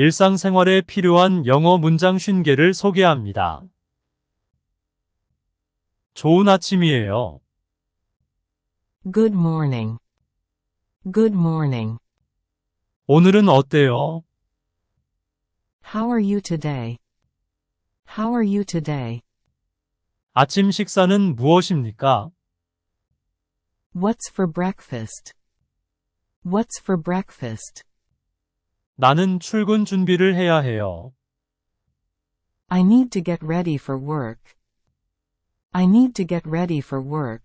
일상생활에 필요한 영어 문장 50개를 소개합니다. 좋은 아침이에요. Good morning. Good morning. 오늘은 어때요? How are you today? How are you today? 아침 식사는 무엇입니까? What's for breakfast? What's for breakfast? 나는 출근 준비를 해야 해요. I need to get ready for work. I need to get ready for work.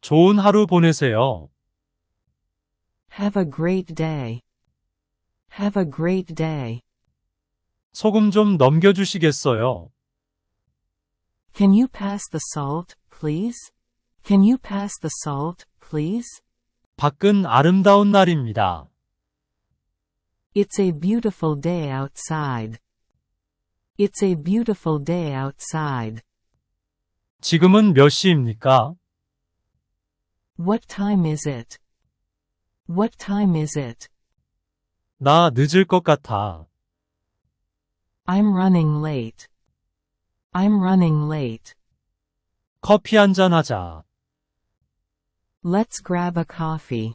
좋은 하루 보내세요. Have a great day. Have a great day. 소금 좀 넘겨주시겠어요? Can you pass the salt, please? Can you pass the salt, please? 밖은 아름다운 날입니다. It's a beautiful day outside. It's a beautiful day outside. 지금은 몇 시입니까? What time is it? What time is it? 나 늦을 것 같아. I'm running late. I'm running late. 커피 한잔 하자. Let's grab a coffee.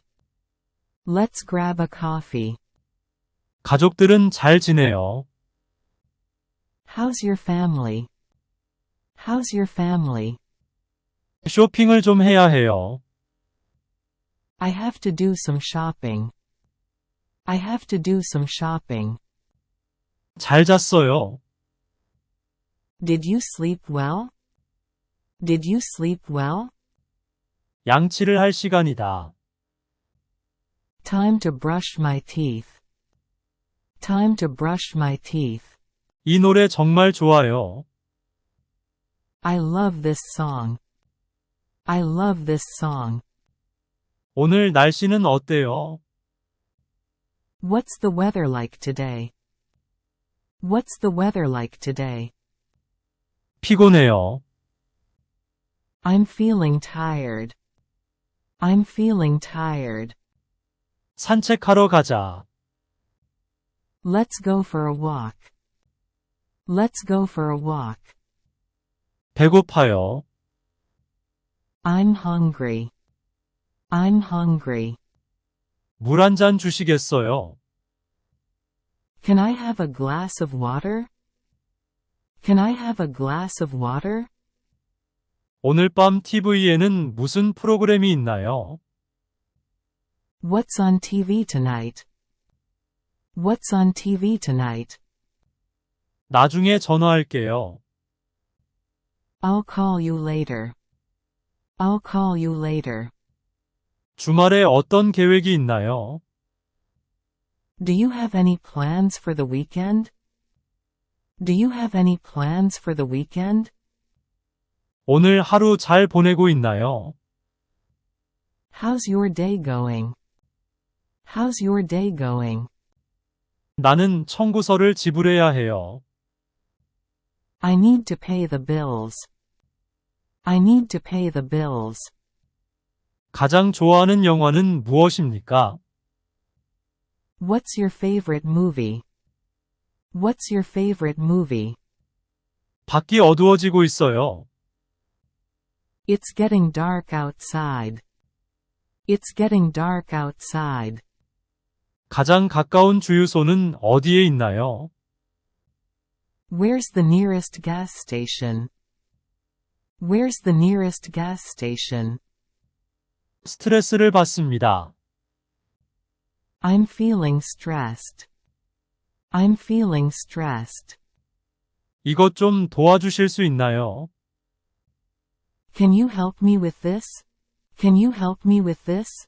Let's grab a coffee. 가족들은 잘 지내요. How's your family? How's your family? 쇼핑을 좀 해야 해요. I have to do some shopping. I have to do some shopping. 잘 잤어요. Did you sleep well? Did you sleep well? 양치를 할 시간이다. Time to brush my teeth. Time to brush my teeth. 이 노래 정말 좋아요. I love this song. I love this song. 오늘 날씨는 어때요? What's the weather like today? What's the weather like today? 피곤해요. I'm feeling tired. I'm feeling tired. 산책하러 가자. Let's go for a walk. Let's go for a walk. 배고파요. I'm hungry. I'm hungry. 물 한 잔 주시겠어요? Can I have a glass of water? Can I have a glass of water? 오늘 밤 TV에는 무슨 프로그램이 있나요? What's on TV tonight? What's on TV tonight? 나중에 전화할게요. I'll call you later. I'll call you later. 주말에 어떤 계획이 있나요? Do you have any plans for the weekend? Do you have any plans for the weekend? 오늘 하루 잘 보내고 있나요? How's your day going? How's your day going? 나는 청구서를 지불해야 해요. I need to pay the bills. I need to pay the bills. 가장 좋아하는 영화는 무엇입니까? What's your favorite movie? What's your favorite movie? 밖이 어두워지고 있어요. It's getting dark outside. It's getting dark outside. 가장 가까운 주유소는 어디에 있나요? Where's the nearest gas station? Where's the nearest gas station? 스트레스를 받습니다. I'm feeling stressed. I'm feeling stressed. 이것 좀 도와주실 수 있나요? Can you help me with this? Can you help me with this?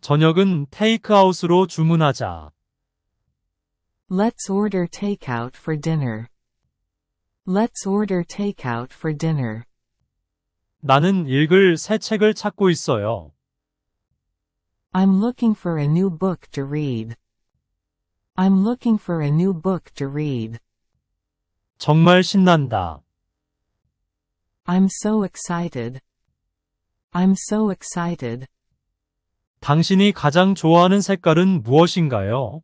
저녁은 테이크아웃으로 주문하자. Let's order takeout for dinner. Let's order takeout for dinner. 나는 읽을 새 책을 찾고 있어요. I'm looking for a new book to read. I'm looking for a new book to read. 정말 신난다. I'm so excited. I'm so excited. 당신이 가장 좋아하는 색깔은 무엇인가요?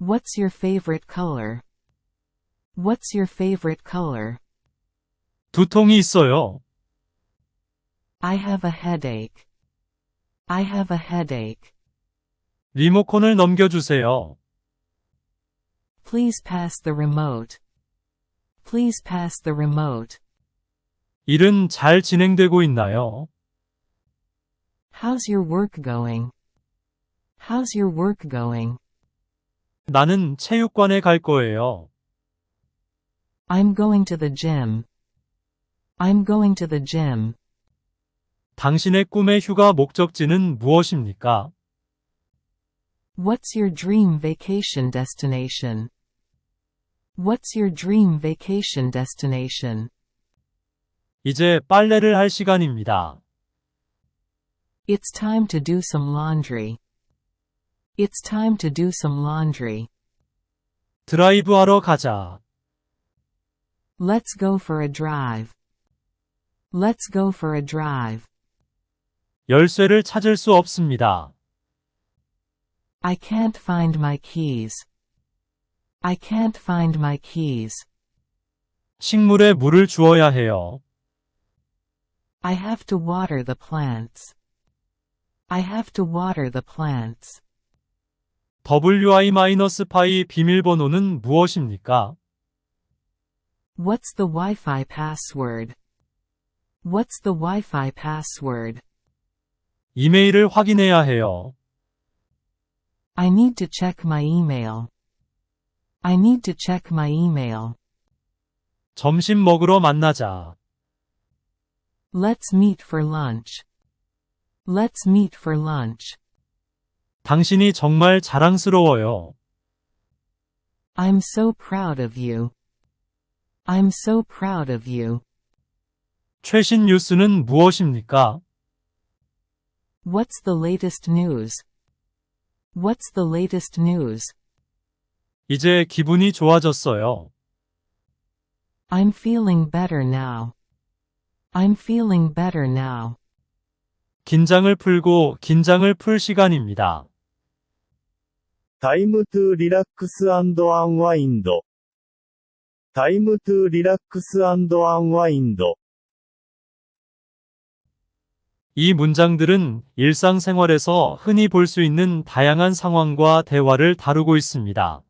What's your favorite color? What's your favorite color? 두통이 있어요. I have a headache. I have a headache. 리모컨을 넘겨주세요. Please pass the remote. Please pass the remote. 일은 잘 진행되고 있나요? How's your work going? How's your work going? 나는 체육관에 갈 거예요. I'm going to the gym. I'm going to the gym. 당신의 꿈의 휴가 목적지는 무엇입니까? What's your dream vacation destination? What's your dream vacation destination? 이제 빨래를 할 시간입니다. It's time to do some laundry. It's time to do some laundry. 드라이브 하러 가자. Let's go for a drive. Let's go for a drive. 열쇠를 찾을 수 없습니다. I can't find my keys. I can't find my keys. 식물에 물을 주어야 해요. I have to water the plants. I have to water the plants. WI-파이 비밀번호는 무엇입니까? What's the Wi-Fi password? What's the Wi-Fi password? 이메일을 확인해야 해요. I need to check my email. I need to check my email. 점심 먹으러 만나자. Let's meet for lunch. Let's meet for lunch. 당신이 정말 자랑스러워요. I'm so proud of you. I'm so proud of you. 최신 뉴스는 무엇입니까? What's the latest news? What's the latest news? 이제 기분이 좋아졌어요. I'm feeling better now. I'm feeling better now. 긴장을 풀고 긴장을 풀 시간입니다. 타임 투 릴락스 안드 안와인드 타임 투 릴락스 안드 안와인드 이 문장들은 일상생활에서 흔히 볼 수 있는 다양한 상황과 대화를 다루고 있습니다.